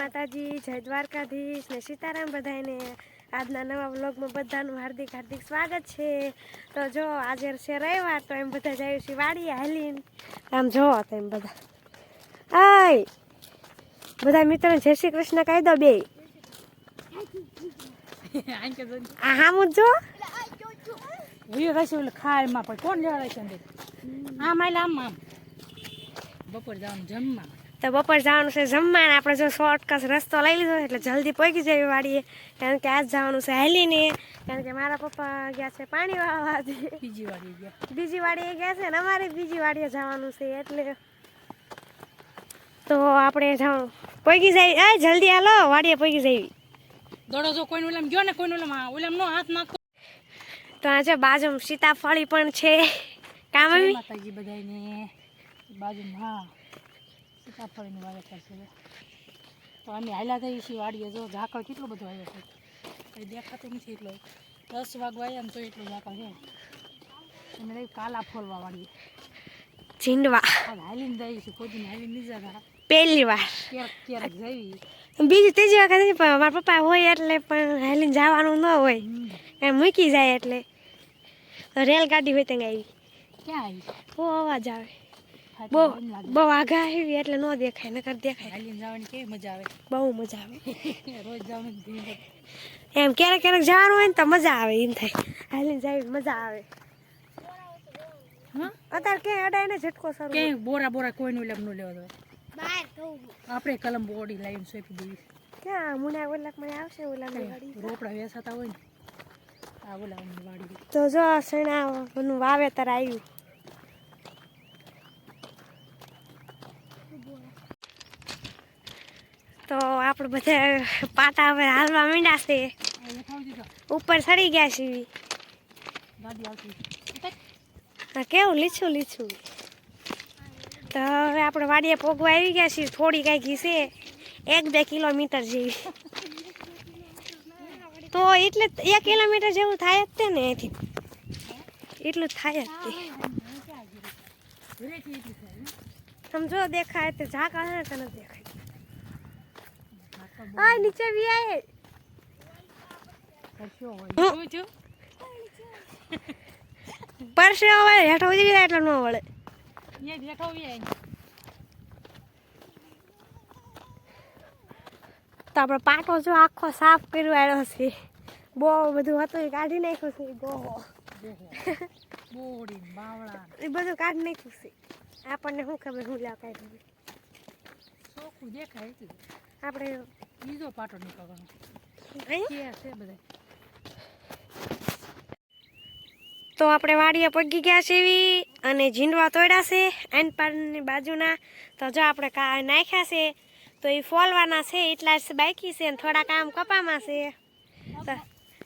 માતાજી, જય દ્વારકાધીશ ને સીતારામ બધાને આજના નવા વ્લોગમાં બધાનું હાર્દિક હાર્દિક સ્વાગત છે. તો જો, આજે છે રવિવાર, તો એમ બધા જાય છે વાડીએ હાલીને. આમ જોવો તો એમ બધા. આય બધા મિત્રો જય શ્રી કૃષ્ણ કહી દો બે. હા હું જ વિયો રહેશે ઓલે ખાયમાં પણ કોણ જવા રહેશે આમ આમ આમ. બપોર જવાનું જમવા. તો બપોર જવાનું છે જમવા આપણે જો શોર્ટકટ રસ્તો લઈ લીધો એટલે જલ્દી પહોંચી જઈએ વાડીએ. કારણ કે આજ જવાનું છે હેલીને. કારણ કે મારા પપ્પા ગયા છે પાણી વાળવા બીજી વાળી ગયા. બીજી વાડીએ ગયા છે ને અમારે બીજી વાડીએ જવાનું છે એટલે. તો આપણે જાઉં. પહોંચી જાય એ જલ્દી હાલો વાડીએ પહોંચી જઈએ દોડો જો કોઈનું ઓલામ ગયો ને કોઈનું ઓલામ ઓલામ નો હાથ નાખો. તો આ છે બાજુ સીતાફળી પણ છે. કામ આવી માતાજી બધાને બાજુ હા. સીતાફળીનું વાવેતર છે. તો અમે હાલ્યા થઈ છીએ વાડીએ. જો ઝાકળ કેટલો બધો આવ્યો છે. કંઈ દેખાતું નથી એટલો. દસ વાગવા આવ્યા ને તો એટલો ઝાકળ છે. અમે લઈ કાલા ફોલવા વાળીએ. ઝીંડવા. હાલીને જઈએ છીએ. કોઈ હાલીને નહીં જતા પહેલી વાર. ક્યારેક ક્યારેક જઈએ. બીજી ત્રીજી વખત પણ મારા પપ્પા હોય એટલે પણ હાલીને જવાનું ન હોય. એમ મૂકી જાય એટલે. રેલગાડી હોય ત્યાં આવી. ક્યાં આવી? બહુ અવાજ આવે. બહુ બહુ આઘા આવી એટલે ન દેખાય નકર દેખાય. હાલીને જવાની કેવી મજા આવે? બહુ મજા આવે. રોજ જવાનું એમ ક્યારેક ક્યારેક જવાનું હોય ને તો મજા આવે એમ થાય. હાલીને જાય મજા આવે. અત્યારે ક્યાંય અડાય ને ઝટકો સારો ક્યાંય બોરા બોરા કોઈનું લેમનું લેવા દો. આપણે કલમ બોડી લાઈન સોંપી દેવી. ક્યાં? મુના ઓલાક મને આવશે ઓલા રોપડા વેસાતા હોય ને આ ઓલા વાડી. તો જો સણાનું વાવેતર આવ્યું. તો આપણે બધા પાટા હવે હાલવા માંડ્યા છે. આ ઉઠાવી દીધો ઉપર ચડી ગયા છીએ ગાડી આવતી આ કેવું? લીછું લીછું. તો હવે આપણે વાડીએ પોગવા આવી ગયા છીએ. થોડી કાંઈક છે. એક, બે કિલોમીટર જેવી. તો એટલે જ એક કિલોમીટર જેવું થાય જ તે ને એથી એટલું જ થાય જ તે. ઘરેથી એટલી થાય ને. સમજો દેખાય તે ઝાકા છે ને તને દેખાય? આખો બહુ આ નીચે આય પરસ્યો હોય. શું થયું? પરસે વળે હેઠો ઉતરી જાય એટલે ન વળે બેઠો હોય અહીં. તો આપણે પાટો જો આખો સાફ કર્યો આવ્યો છે બહુ બધું હતું, એ કાઢી નાખ્યું છે બહુ બોડી બાવળા એ બધું કાઢી નાખ્યું છે આપણને શું ખબર હું લેવા કાઢ્યું ચોખ્ખું દેખાય આપણે બીજો પાટો નીકળવાનો. છે બધા તો આપણે વાડીએ પગી ગયા છે એવી અને ઝીંડવા તોડ્યા છે એન પારની બાજુના. તો જો આપણે કા નાખ્યા છે તો એ ફોલવાના છે એટલા જ બાકી છે અને થોડા કામ કપામાં છે.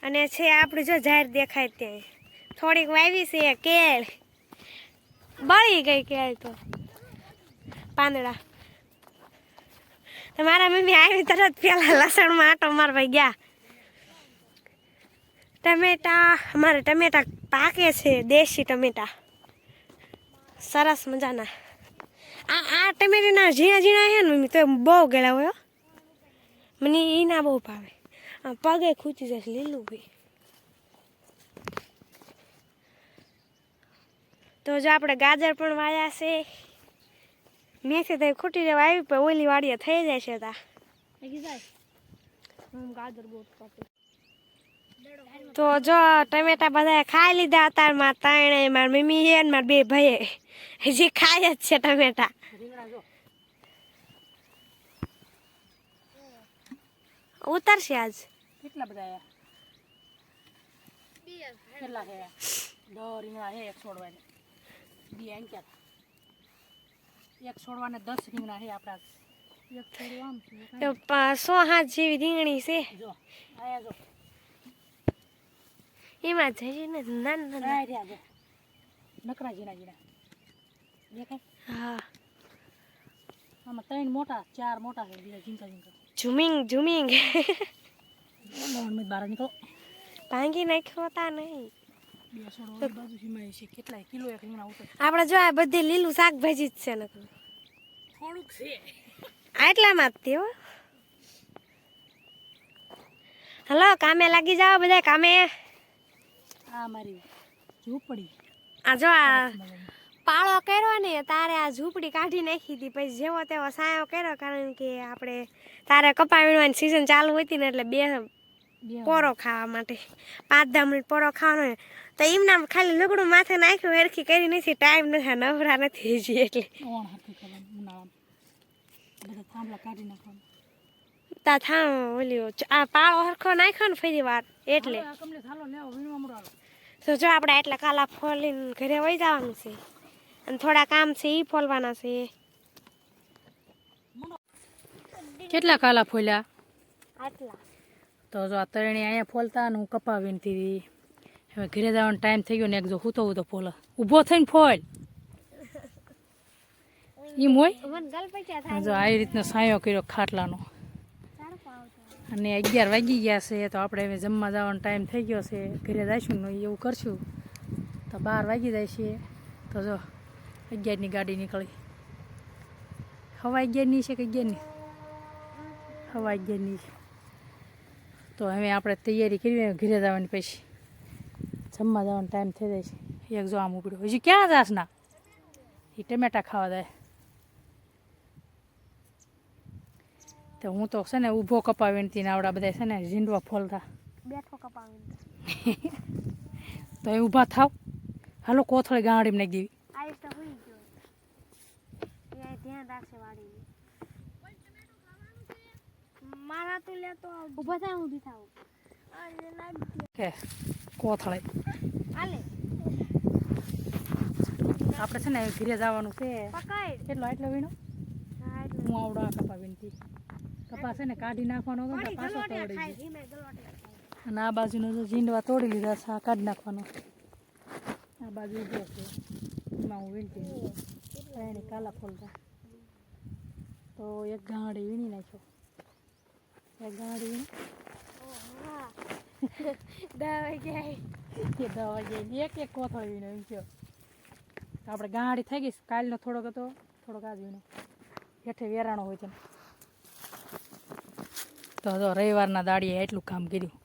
અને છે આપણું જો ઝાડ દેખાય ત્યાં. થોડીક વાવી છે કેળ. બળી ગઈ કેળ તો. પાંદડા. તો મારા મમ્મી આવી તરત પેલા લસણમાં આટો મારવા ગયા. ટમેટા, અમારે ટમેટા પાકે છે, દેશી ટમેટા. સરસ મજાના. આ આ ટમેટાના ઝીણા ઝીણા છે ને મમ્મી, તો બહુ ગળા હોય મને એ ના બહુ ભાવે. આ પગે ખૂચી જશે લીલું ભાઈ. તો જો આપણે ગાજર પણ વાયા છે. મેથી તો ખૂટી જવા આવી પણ ઓલી વાડીએ થઈ જાય છે તા. તો જો ટમેટા બધા ખાઈ લીધા તાર માર તાણે માર મમ્મી હે ને માર બે ભાઈએ. હજી ખાય જ છે ટમેટા. ઉતરશે આજ. કેટલા બધા કેટલા છે દસ રીંગણા છે એક છોડવાને. બી અંક્યા એક છોડવાને દસ રીંગણા છે આપણા. એક છોડવું આમ તો પ- સો હાથ જેવી રીંગણી છે. જો આયા જો. એમાં જઈને નાન ના ના નકરા ઝીણા ઝીણા. દેખાય? હા. આમાં ત્રણ મોટા ચાર મોટા છે બીજા ઝીંકા ઝીંકા. ઝુમિંગ ઝુમિંગ. બહાર નીકળો. ભાંગી નાખ્યો તા નહીં. આપણે જો આ બધી લીલું શાકભાજી જ છે ને. થોડુંક છે. આટલામાં જ તે હલો કામે લાગી જાવ બધા કામે? આ મારી ઝૂંપડી. આ જો આ પાળો કર્યો ને તારે આ ઝૂંપડી કાઢી નાખી હતી પછી જેવો તેવો સાયો કર્યો કારણ કે આપણે તારે કપા વીણવાની સિઝન ચાલુ હતી ને એટલે બે પોરો ખાવા માટે. પાંચ દસ મિનિટ પોરો ખાવાનો હોય. તો એમના ખાલી લુગડું માથે નાખ્યું હરખી કરી નથી ટાઈમ નથી નવરા નથી હજી એટલે. તા થા ઓલી આ પાળો હરખો નાખ્યો ને ફરી વાર એટલે. તો જો આપણે એટલા કાલા ફોલીને ઘરે વહી જવાનું છે. અને થોડા કામ છે એ ફોલવાના છે. કેટલા કાલા ફોલ્યા? આટલા. તો જો આ તરણી અહીંયા ફોલતા ને હું કપાવીને હતી હવે ઘરે જવાનો ટાઈમ થઈ ગયો ને એક જો હું તો હું તો ફોલ. ઊભો થઈને ફોલ. એમ હોય? અને જો આવી રીતનો સાયો કર્યો ખાટલાનો. અને અગિયાર વાગી ગયા છે તો આપણે હવે જમવા જવાનો ટાઈમ થઈ ગયો છે. ઘરે જઈશું ને એવું કરશું. તો બાર વાગી જાય છે. તો જો અગિયારની ગાડી નીકળી. હવા અગિયારની છે કે અગિયારની? હવા અગિયારની. છે તો હવે આપણે તૈયારી કરી ઘરે જવાની પછી. જમવા જવાનો ટાઈમ થઈ જાય છે. એક જો આમ ઉપડ્યો હજી ક્યાં જાસ ના? એ ટમેટા ખાવા જાય. તો હું તો છે ને ઊભો કપાવીને તીને ને આવડા બધા છે ને ઝીંડવા ફોલતા. બેઠો કપાવીને તો. એ ઊભા થાવ. હાલો કોથળી ગાંડી નાખી દેવી. ધ્યાન રાખશે વાડીનું. મારા તો લેતો ઊભા થાય ઊંધી થાવ કે કોથળી આલે. આપણે છે ને ઘરે જવાનું છે. પકડ કેટલો એટલો વીણો? હા હું આવડા કપા વીણતી કપા છે ને કાઢી નાખવાનો હતો ને પાછો તોડી અને આ બાજુનો જો જીંડવા તોડી લીધા છે આ કાઢી નાખવાનો. આ બાજુ ઊભો છે. એમાં હું વીણતી એની કાલા ફોલતા તો એક ગાંડી વીણી નાખ્યો. ગાંડી દવા કે દવા ગઈ એક એક કોથળી વીણો એમ કયો. આપણે ગાંડી થઈ ગઈ કાલનો થોડોક હતો થોડોક આજ વીણો હેઠે વેરાણો હોય છે તો રવિવારના દાડીએ એટલું કામ કર્યું.